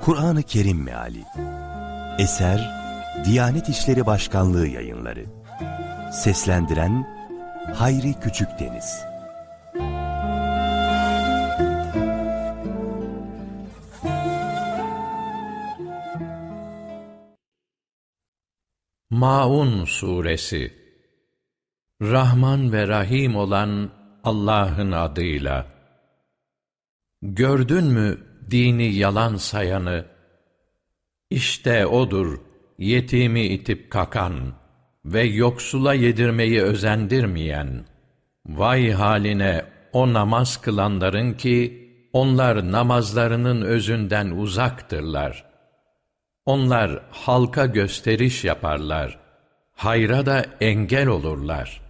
Kur'an-ı Kerim Meali. Eser Diyanet İşleri Başkanlığı Yayınları. Seslendiren Hayri Küçükdeniz Maun Suresi. Rahman ve Rahim olan Allah'ın adıyla. Gördün mü dini yalan sayanı? İşte odur yetimi itip kakan ve yoksula yedirmeyi özendirmeyen. Vay haline o namaz kılanların ki onlar namazlarının özünden uzaktırlar.'' Onlar halka gösteriş yaparlar. Hayra da engel olurlar.